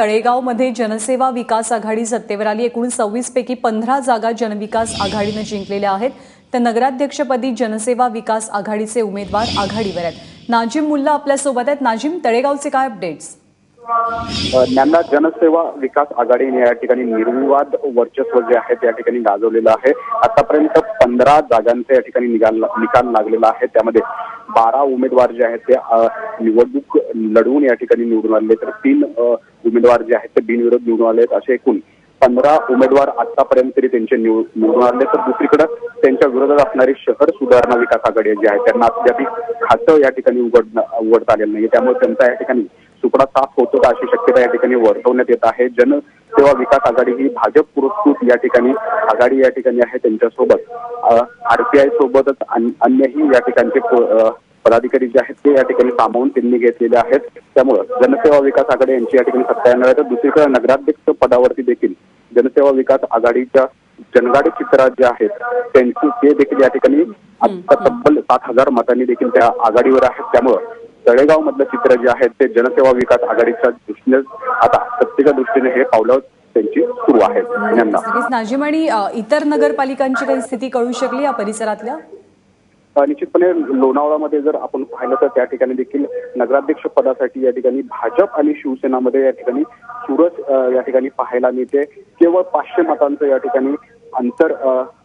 तळेगावमध्ये जनसेवा विकास आघाडी सत्तेवर आली. एकूण सव्वीस पैकी पंधरा जागा जनविकास आघाडीनं जिंकलेल्या आहेत. तर नगराध्यक्षपदी जनसेवा विकास आघाडीचे उमेदवार आघाडीवर आहेत. नाजिम मुल्ला आपल्यासोबत आहेत. नाजिम तळेगावचे काय अपडेट्स ज्ञानदा जनसेवा विकास आघाडीने या ठिकाणी निर्विवाद वर्चस्व जे आहे त्या ठिकाणी गाजवलेलं आहे. आतापर्यंत पंधरा जागांचा या ठिकाणी निकाल निकाल लागलेला आहे. त्यामध्ये बारा उमेदवार जे आहेत ते निवडणूक लढवून या ठिकाणी निवडून आले. तर तीन उमेदवार जे आहेत ते बिनविरोध निवडून आले आहेत. असे एकूण पंधरा उमेदवार आतापर्यंत तरी त्यांचे निवडून आले. तर दुसरीकडे त्यांच्या विरोधात असणारी शहर सुधारणा विकास आघाडी जी आहे त्यांना अद्याप खातं या ठिकाणी उघड उघडता आलेलं नाही त्यामुळे त्यांचा या ठिकाणी सुपडा साफ होतो का अशी शक्यता या ठिकाणी वर्तवण्यात येत आहे. जनसेवा विकास आघाडी ही भाजप पुरस्कृत या ठिकाणी आघाडी या ठिकाणी आहे त्यांच्यासोबत. आरपीआय सोबतच अन- अन्यही या ठिकाणचे पदाधिकारी जे आहेत ते या ठिकाणी सामावून त्यांनी घेतलेले आहेत. त्यामुळं जनसेवा विकास आघाडी यांची या ठिकाणी सत्ता येणार आहे. तर दुसरीकडे नगराध्यक्ष पदावरती देखील जनसेवा विकास आघाडीच्या जनगाडी चित्रा जे आहेत त्यांची ते देखील या ठिकाणी आता तब्बल सात हजार मतांनी देखील त्या आघाडीवर आहेत. त्यामुळं तळेगाव मधलं चित्र जे आहे ते जनसेवा विकास आघाडीच्या दृष्टीने आता सत्तेच्या दृष्टीने हे पावलं त्यांची सुरू आहेत. नक्कीच नाजिम आणि इतर नगरपालिकांची काही स्थिती कळू शकली या परिसरातल्या? निश्चितपणे लोणावळामध्ये जर आपण पाहिलं तर त्या ठिकाणी देखील नगराध्यक्ष पदासाठी या ठिकाणी भाजप आणि शिवसेनामध्ये या ठिकाणी चुरस या ठिकाणी पाहायला मिळते. केवळ पाचशे मतांचं या ठिकाणी अंतर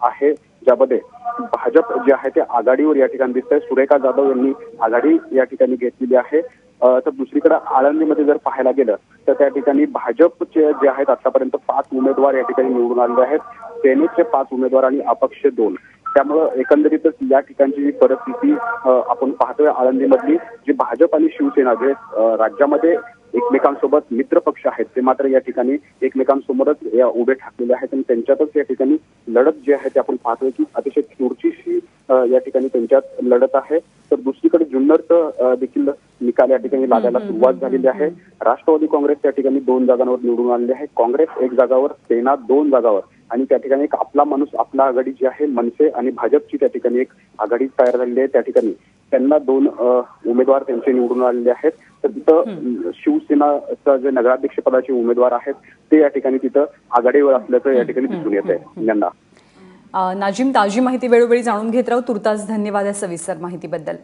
आहे. ज्यामध्ये भाजप जे आहे ते आघाडीवर या ठिकाणी दिसतंय. सुरेखा जाधव यांनी आघाडी या ठिकाणी घेतलेली आहे. तर दुसरीकडे आळंदीमध्ये जर पाहायला गेलं तर त्या ठिकाणी भाजपचे जे आहेत आतापर्यंत पाच उमेदवार या ठिकाणी निवडून आलेले आहेत. सेनेचे पाच उमेदवार आणि अपक्ष दोन. त्यामुळं एकंदरीतच या ठिकाणची जी परिस्थिती आपण पाहतोय आळंदीमधली जी भाजप आणि शिवसेना जे राज्यामध्ये एकमेकांसोबत मित्र पक्ष आहेत. ते मात्र या ठिकाणी एकमेकांसमोरच या उभे ठाकलेले आहेत आणि त्यांच्यातच या ठिकाणी लढत जी आहे ते आपण पाहतोय की अतिशय चुरशीशी अ, या ठिकाणी त्यांच्यात लढत आहे. तर दुसरीकडे जुन्नरचं देखील निकाल या ठिकाणी लागायला सुरुवात झालेली आहे. राष्ट्रवादी काँग्रेस त्या ठिकाणी दोन जागांवर निवडून आलेले आहे. काँग्रेस एक जागावर सेना दोन जागावर आणि त्या ठिकाणी एक आपला माणूस आपला आघाडी जी आहे मनसे आणि भाजपची त्या ठिकाणी एक आघाडी तयार झालेली आहे. त्या ठिकाणी त्यांना दोन उमेदवार त्यांचे निवडून आलेले आहेत. तर तिथं शिवसेनाचा जे नगराध्यक्ष पदाचे उमेदवार आहेत ते या ठिकाणी तिथं आघाडीवर असल्याचं या ठिकाणी दिसून येत आहे यांना नाजिम ताजी माहिती वेळोवेळी जाणून घेत राहू. तुर्तास धन्यवाद या सविस्तर माहितीबद्दल.